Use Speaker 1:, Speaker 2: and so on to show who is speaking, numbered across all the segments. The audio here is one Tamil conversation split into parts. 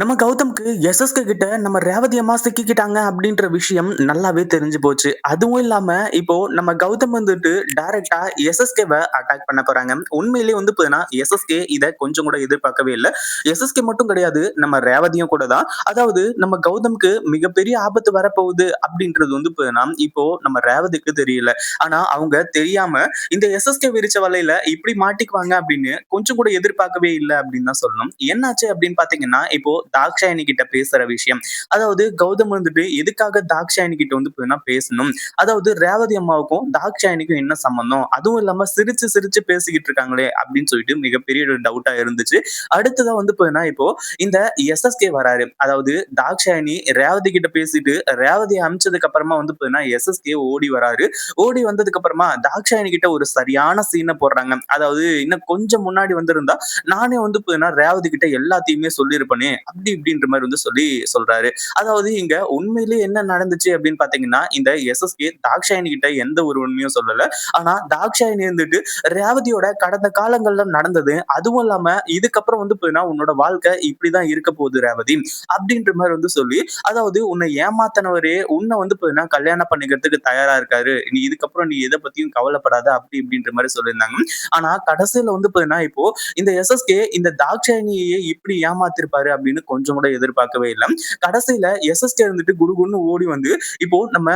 Speaker 1: நம்ம கௌதம்க்கு எஸ்எஸ்கே கிட்ட நம்ம ரேவதி அம்மா சிக்கிக்கிட்டாங்க அப்படின்ற விஷயம் நல்லாவே தெரிஞ்சு போச்சு. அதுவும் இல்லாம இப்போ நம்ம கௌதம் வந்துட்டு டைரக்டா எஸ்எஸ்கேவை அட்டாக் பண்ண போறாங்க. உண்மையிலேயே வந்து போதுனா எஸ்எஸ்கே இதை கொஞ்சம் கூட எதிர்பார்க்கவே இல்லை. எஸ்எஸ்கே மட்டும் கிடையாது நம்ம ரேவதியும் கூட தான். அதாவது நம்ம கௌதம்க்கு மிகப்பெரிய ஆபத்து வரப்போகுது அப்படின்றது வந்து போதுனா இப்போ நம்ம ரேவதிக்கு தெரியல. ஆனா அவங்க தெரியாம இந்த எஸ்எஸ்கே விரிச்ச வலையில இப்படி மாட்டிக்குவாங்க அப்படின்னு கொஞ்சம் கூட எதிர்பார்க்கவே இல்லை அப்படின்னு தான் சொல்லணும். என்னாச்சு அப்படின்னு பாத்தீங்கன்னா இப்போ தாக்ஷாயணி கிட்ட பேசுற விஷயம். அதாவது கௌதம் வந்துட்டு எதுக்காக தாக்ஷாயணி கிட்ட வந்து பேசணும்? அதாவது ரேவதி அம்மாவுக்கும் தாக்ஷாயணிக்கும் என்ன சம்பந்தம்? அதுவும் இல்லாம சிரிச்சு சிரிச்சு பேசிக்கிட்டு இருக்காங்களே அப்படின்னு சொல்லிட்டு மிகப்பெரிய ஒரு டவுட்டா இருந்துச்சு. அடுத்ததா வந்து இப்போ இந்த எஸ்எஸ்கே வராரு. அதாவது தாக்ஷாயணி ரேவதி கிட்ட பேசிட்டு ரேவதி அமிச்சதுக்கு அப்புறமா வந்து எஸ்எஸ்கே ஓடி வராரு. ஓடி வந்ததுக்கு அப்புறமா தாக்ஷாயணி கிட்ட ஒரு சரியான சீனை போடுறாங்க. அதாவது இன்னும் கொஞ்சம் முன்னாடி வந்திருந்தா நானே வந்து ரேவதி கிட்ட எல்லாத்தையுமே சொல்லியிருப்பேனே அப்படி இப்படின்ற மாதிரி வந்து சொல்லி சொல்றாரு. அதாவது இங்க உண்மையிலேயே என்ன நடந்துச்சு அப்படின்னு பாத்தீங்கன்னா இந்த எஸ்எஸ்கே தாக்ஷாயணி கிட்ட எந்த ஒரு உண்மையும் சொல்லல. ஆனா தாக்ஷாயணி இருந்துட்டு ரேவதியோட கடந்த காலங்கள்ல நடந்தது அதுவும் இல்லாம இதுக்கப்புறம் வந்து போயினா உன்னோட வாழ்க்கை இப்படிதான் இருக்க போகுது ரேவதி அப்படின்ற மாதிரி வந்து சொல்லி அதாவது உன்னை ஏமாத்தனவரே உன்னை வந்து போயினா கல்யாணம் பண்ணிக்கிறதுக்கு தயாரா இருக்காரு. நீ இதுக்கப்புறம் நீ எதை பத்தியும் கவலைப்படாத அப்படி இப்படின்ற மாதிரி சொல்லியிருந்தாங்க. ஆனா கடைசியில வந்து போயினா இப்போ இந்த எஸ்எஸ்கே இந்த தாக்ஷாயணியை இப்படி ஏமாத்திருப்பாரு அப்படின்னு கொஞ்சம் கூட எதிர்பார்க்கவே இல்லை. கடைசியில எஸ்எஸ்கே இருந்துட்டு குடுகுன்னு ஓடி வந்து இப்போ நம்ம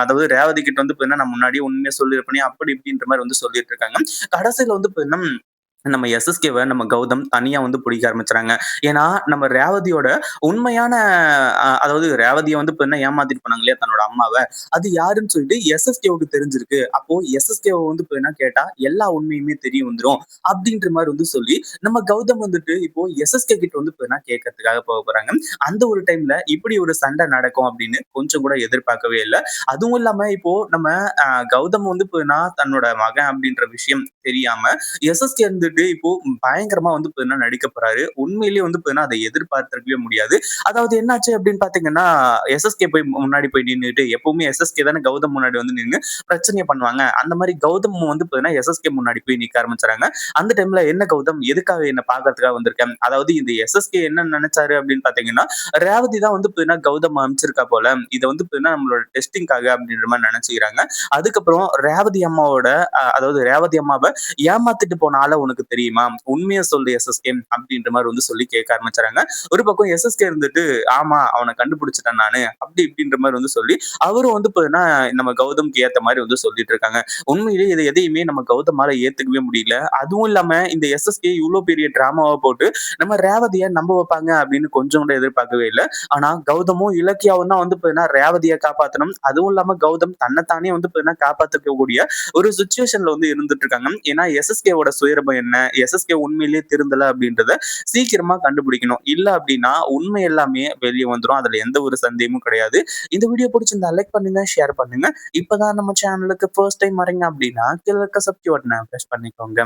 Speaker 1: அதாவது ரேவதி கிட்ட வந்து நான் முன்னாடியே உண்மையா சொல்லியிருப்பேன் அப்படி இப்படின்ற மாதிரி வந்து சொல்லிட்டு இருக்காங்க. கடைசியில வந்து நம்ம எஸ்எஸ்கேவை நம்ம கௌதம் தனியா வந்து பிடிக்க ஆரம்பிச்சுறாங்க. ஏன்னா நம்ம ரேவதியோட உண்மையான அதாவது ரேவதியை வந்து இப்போ என்ன ஏமாத்திட்டு போனாங்க இல்லையா தன்னோட அம்மாவை? அது யாருன்னு சொல்லிட்டு எஸ்எஸ்கேவுக்கு தெரிஞ்சிருக்கு. அப்போ எஸ்எஸ்கேவை வந்து இப்போ என்ன கேட்டா எல்லா உண்மையுமே தெரிய வந்துடும் அப்படின்ற மாதிரி வந்து சொல்லி நம்ம கௌதம் வந்துட்டு இப்போ எஸ்எஸ்கே கிட்ட வந்து இப்போ என்ன கேட்கறதுக்காக போக போறாங்க? அந்த ஒரு டைம்ல இப்படி ஒரு சண்டை நடக்கும் அப்படின்னு கொஞ்சம் கூட எதிர்பார்க்கவே இல்லை. அதுவும் இல்லாம இப்போ நம்ம கௌதம் வந்து இப்போ தன்னோட மகன் அப்படின்ற விஷயம் தெரியாம எஸ்எஸ்கே இருந்து வந்துட்டு இப்போ பயங்கரமா வந்து பார்த்தீங்கன்னா நடிக்க போறாரு. உண்மையிலேயே வந்து பார்த்தீங்கன்னா அதை எதிர்பார்த்திருக்கவே முடியாது. அதாவது என்னாச்சு அப்படின்னு பாத்தீங்கன்னா எஸ்எஸ்கே போய் முன்னாடி போய் நின்றுட்டு எப்பவுமே எஸ்எஸ்கே தானே கௌதம் முன்னாடி வந்து நின்று பிரச்சனையை பண்ணுவாங்க. அந்த மாதிரி கௌதம் வந்து பாத்தீங்கன்னா எஸ்எஸ்கே முன்னாடி போய் நிக்க ஆரம்பிச்சாங்க அந்த டைம்ல என்ன கௌதம் எதுக்காக என்ன பாக்குறதுக்காக வந்திருக்கேன் அதாவது இந்த எஸ்எஸ்கே என்ன நினைச்சாரு அப்படின்னு பாத்தீங்கன்னா ரேவதி தான் வந்து பார்த்தீங்கன்னா கௌதம் அமைச்சிருக்கா போல. இதை வந்து பார்த்தீங்கன்னா நம்மளோட டெஸ்டிங்காக அப்படின்ற மாதிரி நினைச்சுக்கிறாங்க. அதுக்கப்புறம் ரேவதி அம்மாவோட அதாவது ரேவதி அம்மாவை ஏமாத்திட்டு போன உனக்கு உனக்கு தெரியுமா? உண்மையை சொல்லு எஸ்எஸ்கே அப்படின்ற மாதிரி வந்து சொல்லி கேட்க ஆரம்பிச்சாங்க. ஒரு பக்கம் எஸ்எஸ்கே இருந்துட்டு ஆமா அவனை கண்டுபிடிச்சிட்டேன் நானு அப்படி இப்படின்ற மாதிரி வந்து சொல்லி அவரும் வந்து பாத்தீங்கன்னா நம்ம கௌதம்க்கு ஏத்த மாதிரி வந்து சொல்லிட்டு இருக்காங்க. உண்மையிலேயே இதை எதையுமே நம்ம கௌதமால ஏத்துக்கவே முடியல. அதுவும் இல்லாம இந்த எஸ்எஸ்கே இவ்வளவு பெரிய டிராமாவை போட்டு நம்ம ரேவதிய நம்ப வைப்பாங்க அப்படின்னு கொஞ்சம் கூட எதிர்பார்க்கவே இல்லை. ஆனா கௌதமும் இலக்கியாவும் தான் வந்து பாத்தீங்கன்னா ரேவதியை காப்பாத்தணும். அதுவும் இல்லாம கௌதம் தன்னைத்தானே வந்து பாத்தீங்கன்னா காப்பாத்துக்க கூடிய ஒரு சுச்சுவேஷன்ல வந்து இருந்துட்டு இருக்காங்க. ஏன்னா எஸ்எஸ்கேவோட சுயரபம் என்ன? என்ன? எஸ்எஸ்கே உண்மையிலேயே திருந்தல அப்படின்றத சீக்கிரமா கண்டுபிடிக்கணும். இல்ல அப்படின்னா உண்மை எல்லாமே வெளியே வந்துடும் அதுல எந்த ஒரு சந்தேகமும் கிடையாது. இந்த வீடியோ பிடிச்சிருந்தா லைக் பண்ணுங்க ஷேர் பண்ணுங்க. இப்பதான் நம்ம சேனலுக்கு ஃபர்ஸ்ட் டைம் வரீங்க அப்படின்னா கீழே இருக்க சப்ஸ்கிரைப் பட்டனை ப்ரெஸ் பண்ணிக்கோங்க.